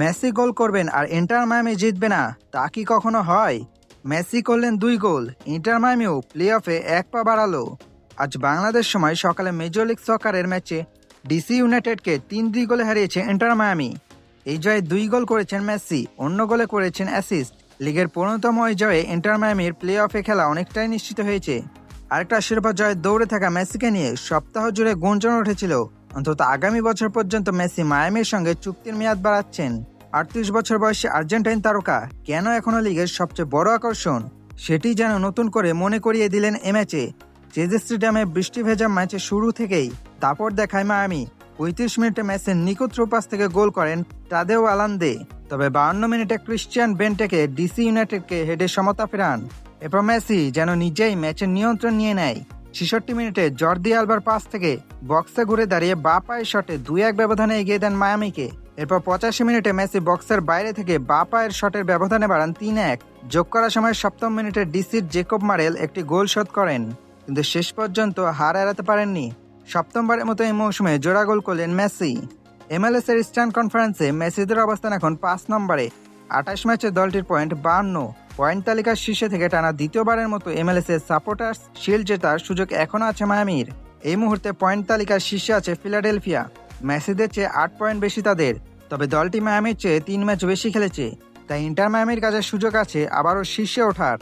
Messi গোল করবেন আর inter Miami জিতবে না, তা কি কখনো হয়? মেসি করলেন দুই গোল, ইন্টার মায়ামিও প্লে অফে এক পা বাড়ালো। আজ বাংলাদেশ সময় সকালে মেজর লিগ সকারের ম্যাচে ডিসি ইউনাইটেডকে তিন দুই গোলে হারিয়েছে ইন্টার মায়ামি। এই জয়ে দুই গোল করেছেন মেসি, অন্য গোলে করেছেন অ্যাসিস্ট। লিগের পনেরোতম এই জয়ে ইন্টার মায়ামির প্লে অফে খেলা অনেকটাই নিশ্চিত হয়েছে। আরেকটা শিরোপা জয়ে দৌড়ে থাকা মেসিকে নিয়ে সপ্তাহ জুড়ে গুঞ্জন উঠেছিল। অন্তত আগামী বছর পর্যন্ত মেসি মায়ামির সঙ্গে চুক্তির মেয়াদ বাড়াচ্ছেন। আটত্রিশ বছর বয়সী আর্জেন্টাইন তারকা কেন এখনও লিগের সবচেয়ে বড় আকর্ষণ? সেটি যেন নতুন করে মনে করিয়ে দিলেন এ ম্যাচে। চেজ স্টেডিয়ামে বৃষ্টি ভেজা ম্যাচের শুরু থেকেই দাপট দেখায় মায়ামি। পঁয়ত্রিশ মিনিটে ম্যাচের নিখুঁত রূপাস থেকে গোল করেন তাদেও আলান্দে। তবে বাউন্ন মিনিটে ক্রিশ্চিয়ান বেন্টেকে ডিসি ইউনাইটেডকে হেডে সমতা ফেরান। এরপর মেসি যেন নিজেই ম্যাচের নিয়ন্ত্রণ নিয়ে নেয়। ছেষট্টি মিনিটে জর্দি আলবার পাস থেকে বক্সে ঘুরে দাঁড়িয়ে বা পায়ের শটে দুই এক ব্যবধানে এগিয়ে দেন মায়ামিকে। এরপর পঁচাশি মিনিটে মেসি বক্সের বাইরে থেকে বা পায়ের শটের ব্যবধানে বাড়ান তিন এক যোগ করার সময় সপ্তম মিনিটে ডিসির জেকব মারেল একটি গোল শোধ করেন, কিন্তু শেষ পর্যন্ত হার এড়াতে পারেননি। সপ্তমবারের মতো এই মৌসুমে জোড়া গোল করলেন মেসি। এমএলএস এর ইস্টার্ন কনফারেন্সে মেসিদের অবস্থান এখন পাঁচ নম্বরে। আঠাশ ম্যাচে দলটির পয়েন্ট বাহান্ন। পয়েন্ট তালিকার শীর্ষে থেকে টানা দ্বিতীয়বারের মতো এমএলএস এর সাপোর্টার্স শিল্ড জেতার সুযোগ এখনও আছে মায়ামির। এই মুহূর্তে পয়েন্ট তালিকার শীর্ষে আছে ফিলাডেলফিয়া। মেসিদের চেয়ে আট পয়েন্ট বেশি তাদের। তবে দলটি মায়ামির চেয়ে তিন ম্যাচ বেশি খেলেছে। তাই ইন্টার মায়ামির কাছে সুযোগ আছে আবারও শীর্ষে ওঠার।